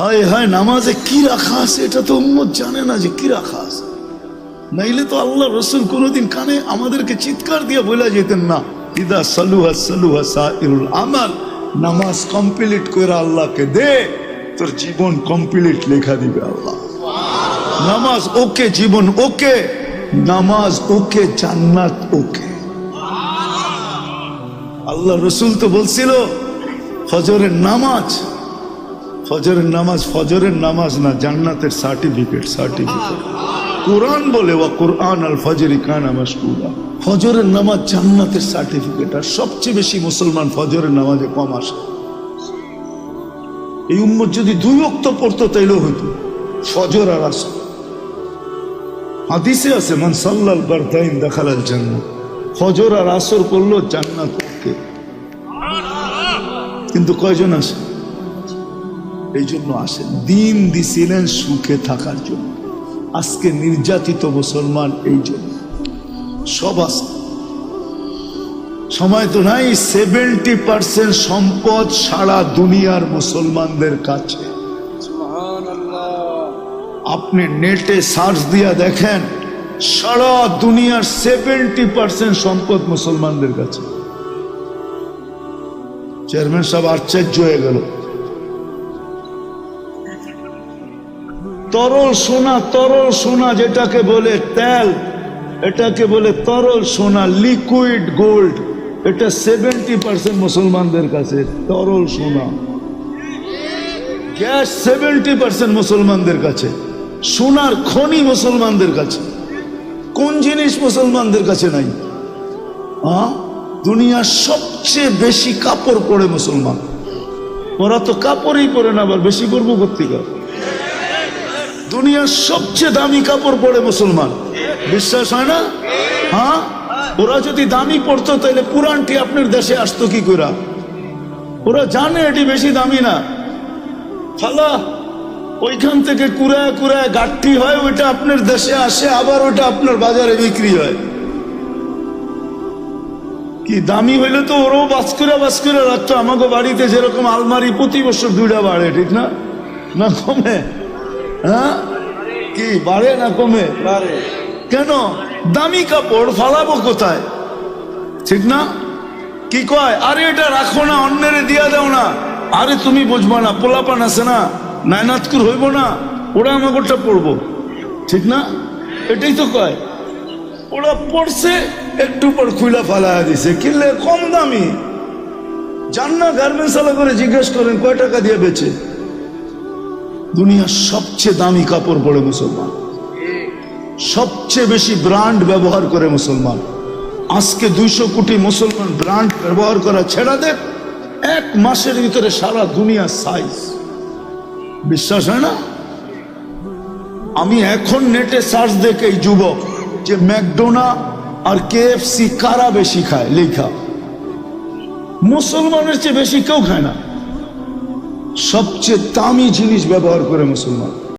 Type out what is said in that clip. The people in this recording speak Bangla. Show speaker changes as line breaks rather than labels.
হায় হায়, নামাজে কি রাখা আছে এটা তো উম্মত জানে না যে কি রাখা আছে নাইলে তো আল্লাহ রসুল কোনোদিন কানে আমাদেরকে চিৎকার দিয়ে বলে যেতেন না। ইদা সালুহা সালুহা সাইরুল আমাল, নামাজ কমপ্লিট করে আল্লাহকে দে, তোর জীবন কমপ্লিট লেখা দিবে আল্লাহ। নামাজ ওকে, জীবন ওকে, নামাজ ওকে, জান্নাত ওকে। আল্লাহ রসুল তো বলছিল, ফজরের নামাজ ফজরের নামাজ ফজরের নামাজ না, জান্নাতের সার্টিফিকেট সার্টিফিকেট কোরআন বলে, ওয়া কোরআন আল ফজরি কানা মাসকুরা ফজরের নামাজ জান্নাতের সার্টিফিকেট আর সবচেয়ে বেশি মুসলমান ফজরের নামাজে কম আসে। এই উম্মত যদি দুই অক্ত পড়তো, তাইলেও হইতো। ফজর আর আসর। হাদিসে আছে, মান সাল্লাল বারদাইন দেখালাল জান্নাত ফজর আর আসর করল জান্নাত কিন্তু কয়জন আসে? এই জন্য আসেন। দিন দিছিলেন সুখে থাকার জন্য। আজকে নির্যাতিত মুসলমান এই জন্য সব আছে। সময় তো নাই সেভেন্টি পার্সেন্ট সম্পদ সারা দুনিয়ার মুসলমানদের কাছে। আপনি নেটে সার্চ দিয়া দেখেন সারা দুনিয়ার সেভেন্টি পার্সেন্ট সম্পদ মুসলমানদের কাছে। চেয়ারম্যান সাহেব আশ্চর্য হয়ে গেল। তরল সোনা তরল সোনা যেটাকে বলে তেল, এটাকে বলে তরল সোনা লিকুইড গোল্ড এটা সেভেন্টি পার্সেন্ট মুসলমানদের কাছে তরল সোনা। গ্যাস সেভেন্টি পার্সেন্ট মুসলমানদের কাছে। সোনার খনি মুসলমানদের কাছে। কোন জিনিস মুসলমানদের কাছে নাই? হ্যাঁ দুনিয়ার সবচেয়ে বেশি কাপড় পরে মুসলমান। ওরা তো কাপড়ই পরে না, আবার বেশি করব কর্তিকা দুনিয়ার সবচেয়ে দামি কাপড় পরে মুসলমান। বিশ্বাস হয় না? হ্যাঁ? ওরা যদি দামি পড়তো তাহলে পুরানটি আপনার দেশে আসতো কি করে ওরা জানে এটি বেশি দামি না। ফালা ওইখান থেকে কুড়ায় কুড়ায় গাঠটি হয়, ওইটা আপনার দেশে আসে, আবার ওটা আপনার বাজারে বিক্রি হয়। কি দামি হইলে তো ওরও বাস করে বাস করে রাখতো। আমাকে বাড়িতে যেরকম আলমারি প্রতি বছর দুইটা বাড়ে, ঠিক না? না কমে? হ্যাঁ? কি বাড়ে না কমে? কেন? দামি কাপড় ফালাবো কোথায়? ঠিক না? কি কয়? আরে এটা রাখো না অন্যেরে দিয়া দাও না। আরে তুমি বুঝবা না পোলাপান আছে না নায়নাতকুর হইব না ওরা আমাকেটা পড়ব ঠিক না? এটাই তো কয়। ওরা পড়ছে একটু পর খুইলা ফালা দিছে। কিনলে কম দামি। যান না গার্মেন্টস করে জিজ্ঞেস করেন কয় টাকা দিয়ে বেচে? দুনিয়ার সবচেয়ে দামি কাপড় পরে মুসলমান। সবচেয়ে বেশি ব্র্যান্ড ব্যবহার করে মুসলমান। আজকে দুইশো কোটি মুসলমান ব্র্যান্ড ব্যবহার করা ছেড়া দেখ এক মাসের ভিতরে সারা দুনিয়ার সাইজ বিশ্বাস হয় না? আমি এখন নেটে সার্চ দেখে যুবক, যে ম্যাকডোনা আর কেএফসি কারা বেশি খায়, লেখা। মুসলমানের চেয়ে বেশি কেউ খায় না। সবচেয়ে দামি জিনিস ব্যবহার করে মুসলমান।